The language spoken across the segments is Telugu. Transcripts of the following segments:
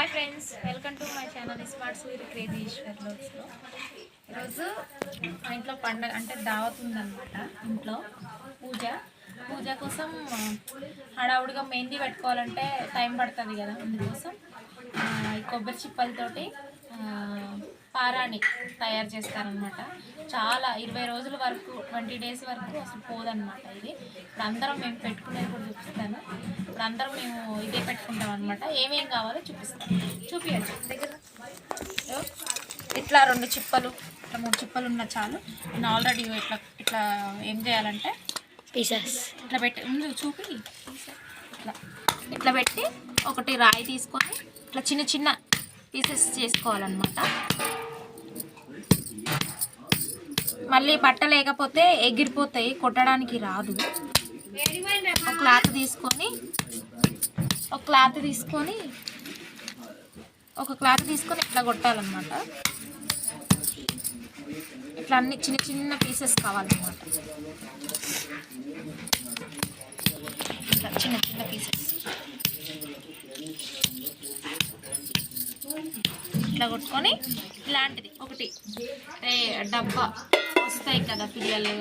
Hi friends welcome to my channel smarts Surya crazy ఈశ్వర్లో ఈరోజు మా ఇంట్లో పండగ అంటే దావత్ ఉందన్నమాట ఇంట్లో. పూజ. పూజ కోసం హడావుడిగా మెహందీ పెట్టుకోవాలంటే టైం పడుతుంది కదా అందుకోసం కొబ్బరి చిప్పలతోటి పారాని తయారు చేస్తారనమాట చాలా ఇరవై రోజుల వరకు ట్వంటీ డేస్ వరకు అసలు పోదన్నమాట ఇది. ఇప్పుడు అందరం మేము పెట్టుకునేది కూడా చూపిస్తాను. ఇప్పుడు అందరం మేము ఇదే పెట్టుకుంటాం అనమాట ఏమేం కావాలో చూపిస్తాను చూపించచ్చు దగ్గర. ఇట్లా రెండు చిప్పలు ఇట్లా మూడు చిప్పలు ఉన్న చాలు. నేను ఆల్రెడీ ఇట్లా ఇట్లా ఏం చేయాలంటే పీసెస్. ఇట్లా పెట్టి ముందు చూపి. ఇట్లా. ఇట్లా పెట్టి ఒకటి రాయి తీసుకొని ఇట్లా చిన్న చిన్న పీసెస్ చేసుకోవాలన్నమాట. మళ్ళీ బట్ట లేకపోతే ఎగిరిపోతాయి కొట్టడానికి రాదు. ఒక క్లాత్ తీసుకొని ఒక క్లాత్ తీసుకొని ఒక క్లాత్ తీసుకొని ఇట్లా కొట్టాలన్నమాట. ఇట్లా అన్ని చిన్న చిన్న పీసెస్ కావాలన్నమాట. ఇట్లా చిన్న చిన్న పీసెస్. ఇట్లా కొట్టుకొని ఇలాంటిది. ఒకటి డబ్బా. వస్తాయి కదా పిల్లలు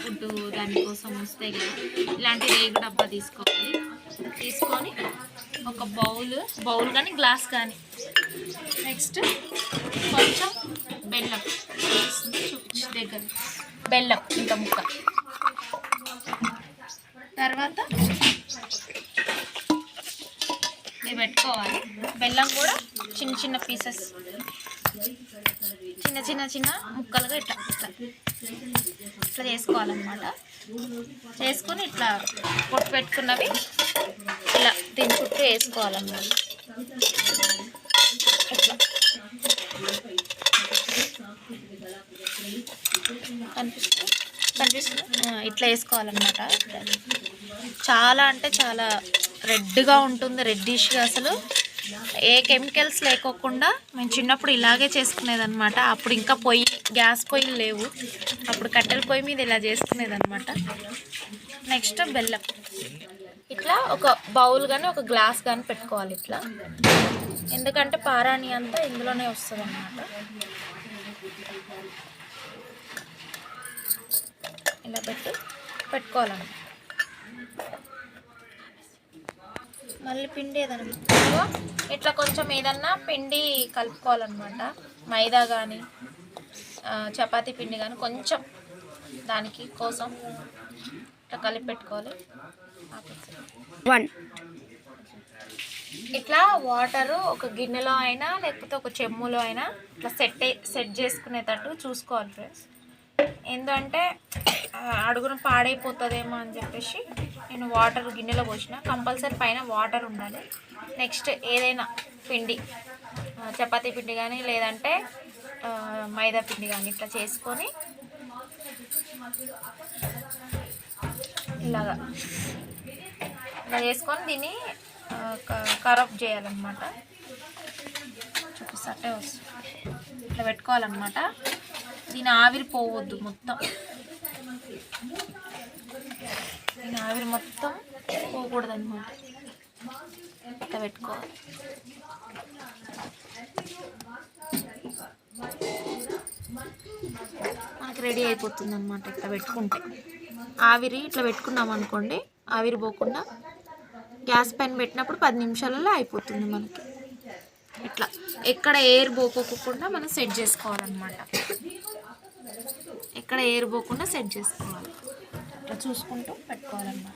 ఫుడ్ దానికోసం వస్తాయి కదా. ఇలాంటి రేగు డబ్బా తీసుకోవాలి. తీసుకొని ఒక బౌల్ బౌల్ కానీ గ్లాస్ కానీ. నెక్స్ట్ కొంచెం బెల్లం. చూపించి దగ్గర. బెల్లం ఇంత ముక్క. తర్వాత ఇది పెట్టుకోవాలి. బెల్లం కూడా చిన్న చిన్న పీసెస్. చిన్న చిన్న చిన్న ముక్కలుగా ఇట్లా. ఇట్లా చేసుకోవాలన్నమాట. చేసుకొని ఇట్లా పొట్టు పెట్టుకున్నవి ఇలా దీని చుట్టూ వేసుకోవాలన్నమాట. ఇట్లా కనిపిస్తుంది? కనిపిస్తుంది ఇట్లా వేసుకోవాలన్నమాట. చాలా అంటే చాలా రెడ్గా ఉంటుంది రెడ్డిష్గా అసలు. ఏ కెమికల్స్ లేకోకుండా మేము చిన్నప్పుడు ఇలాగే చేసుకునేదనమాట అప్పుడు ఇంకా పొయ్యి గ్యాస్ పొయ్యిలు లేవు. అప్పుడు కట్టెల పొయ్యి మీద ఇలా చేసుకునేదనమాట నెక్స్ట్ బెల్లం. ఇట్లా ఒక బౌల్ కానీ ఒక గ్లాస్ కానీ పెట్టుకోవాలి ఇట్లా. ఎందుకంటే పారాణి అంతా ఇందులోనే వస్తుంది అన్నమాట ఇలా పెట్టి పెట్టుకోవాలన్నమాట. మళ్ళీ పిండి ఏదన్నా ఇదిగో ఇట్లా కొంచెం ఏదన్నా పిండి కలుపుకోవాలన్నమాట. మైదా కానీ చపాతీ పిండి కానీ కొంచెం దానికి కోసం ఇట్లా కలిపి పెట్టుకోవాలి. వన్. ఇట్లా వాటర్ ఒక గిన్నెలో అయినా లేకపోతే ఒక చెమ్ములో అయినా ఇట్లా సెట్ సెట్ చేసుకునేటట్టు చూసుకోవాలి ఫ్రెండ్స్. ఏంటంటే అడుగున పాడైపోతుందేమో అని చెప్పేసి నేను వాటర్ గిన్నెలో పోసిన. కంపల్సరీ పైన వాటర్ ఉండాలి. నెక్స్ట్ ఏదైనా పిండి చపాతీ పిండి కానీ లేదంటే మైదా పిండి కానీ ఇట్లా చేసుకొని ఇలాగా. ఇలా చేసుకొని దీన్ని కరప్ చేయాలన్నమాట. చూపిస్తే వస్తుంది. ఇట్లా పెట్టుకోవాలన్నమాట. దీని ఆవిరి పోవద్దు మొత్తం. దీని ఆవిరి మొత్తం పోకూడదు అనమాట ఇట్లా పెట్టుకోవాలి. మనకి రెడీ అయిపోతుంది అనమాట ఇట్లా పెట్టుకుంటే. ఆవిరి ఇట్లా పెట్టుకున్నాం అనుకోండి ఆవిరి పోకుండా గ్యాస్ పైన పెట్టినప్పుడు పది నిమిషాలలో అయిపోతుంది మనకి. ఇట్లా ఎక్కడ ఎయిర్ పోకోకుండా మనం సెట్ చేసుకోవాలన్నమాట. ఎక్కడ ఎయిర్ పోకుండా సెట్ చేసుకోవాలి. ఇట్లా చూసుకుంటూ పెట్టుకోవాలన్నమాట.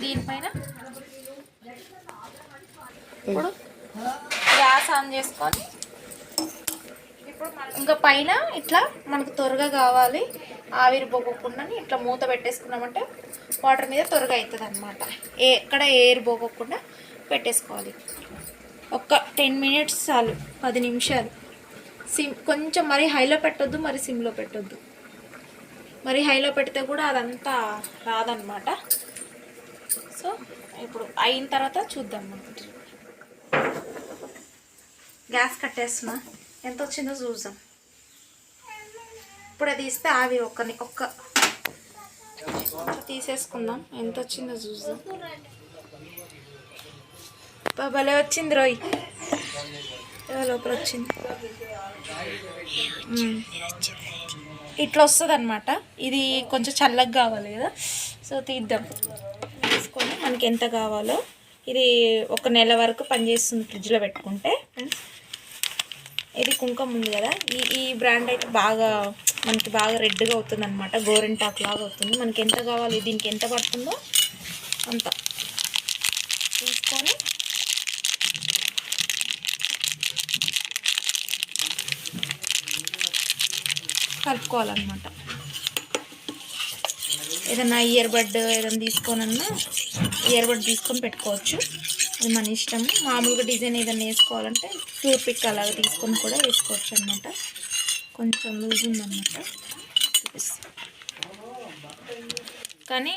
దీనిపైన ఇప్పుడు గ్యాస్ ఆన్ చేసుకొని ఇప్పుడు మనం ఇంకా పైన ఇట్లా మనకు త్వరగా కావాలి ఆవిరి పోకోకుండా ఇట్లా మూత పెట్టేసుకున్నామంటే వాటర్ మీద త్వరగా అవుతుంది అనమాట ఎక్కడ ఎయిర్ పోకోకుండా పెట్టేసుకోవాలి. ఒక టెన్ మినిట్స్ చాలు పది నిమిషాలు. సిమ్ కొంచెం మరి హైలో పెట్టొద్దు మరి సిమ్లో పెట్టొద్దు. మరి హైలో పెడితే కూడా అదంతా రాదనమాట సో ఇప్పుడు అయిన తర్వాత చూద్దాం మనం గ్యాస్ కట్టేస్తున్నా. ఎంత వచ్చిందో చూద్దాం. ఇప్పుడు అది ఇస్తే ఆవి ఒక్కని ఒక్క. తీసేసుకుందాం. ఎంత వచ్చిందో చూద్దాం భలే వచ్చింది రోయ్. లోపల వచ్చింది. ఇట్లా వస్తుంది అనమాట ఇది కొంచెం చల్లగా కావాలి కదా. సో తీద్దాం. తీసుకొని మనకి ఎంత కావాలో. ఇది ఒక నెల వరకు పనిచేస్తుంది ఫ్రిడ్జ్లో పెట్టుకుంటే. ఇది కుంకుమ ఉంది కదా. ఈ ఈ బ్రాండ్ అయితే బాగా మనకి బాగా రెడ్గా అవుతుంది అనమాట గోరెంటాక్ లాగా అవుతుంది. మనకి ఎంత కావాలి దీనికి ఎంత పడుతుందో అంత. తీసుకొని కలుపుకోవాలన్నమాట. ఏదైనా ఇయర్ బడ్ ఏదైనా తీసుకోనన్నా ఇయర్ బడ్ తీసుకొని పెట్టుకోవచ్చు. అది మన ఇష్టం మామూలుగా డిజైన్ ఏదైనా వేసుకోవాలంటే టూర్ పిక్ అలాగా తీసుకొని కూడా వేసుకోవచ్చు అనమాట కొంచెం లూజ్ ఉందన్నమాట కానీ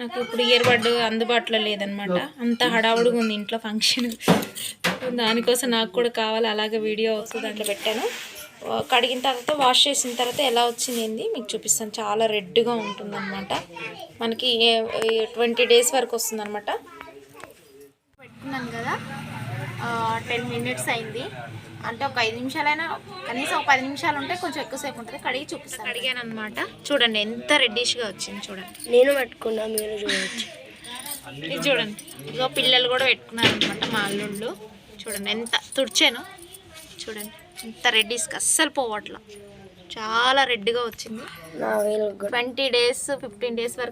నాకు ఇప్పుడు ఇయర్ బడ్ అందుబాటులో లేదనమాట అంత హడావుడిగా ఉంది ఇంట్లో ఫంక్షన్. దానికోసం నాకు కూడా కావాలి అలాగే వీడియో వస్తుంది దాంట్లో పెట్టాను. కడిగిన తర్వాత వాష్ చేసిన తర్వాత ఎలా వచ్చింది ఏంది మీకు చూపిస్తాను. చాలా రెడ్గా ఉంటుందన్నమాట. మనకి ట్వంటీ డేస్ వరకు వస్తుందన్నమాట. పెట్టుకున్నాను కదా. టెన్ మినిట్స్ అయింది. అంటే ఒక ఐదు నిమిషాలైనా కనీసం ఒక పది నిమిషాలు ఉంటే కొంచెం ఎక్కువసేపు ఉంటుంది. కడిగి చూపిస్తాను. కడిగాను అనమాట చూడండి ఎంత రెడ్డిష్గా వచ్చింది చూడండి. నేను పట్టుకున్నా మీరు చూడవచ్చు ఇది చూడండి. ఇగో పిల్లలు కూడా పెట్టుకున్నారు అనమాట మా అల్లుళ్ళు. చూడండి ఎంత తుడిచాను. చూడండి. ఎంత రెడ్డిస్కి అస్సలు పోవట్లా. చాలా రెడ్గా వచ్చింది. ట్వంటీ డేస్ ఫిఫ్టీన్ డేస్ వరకు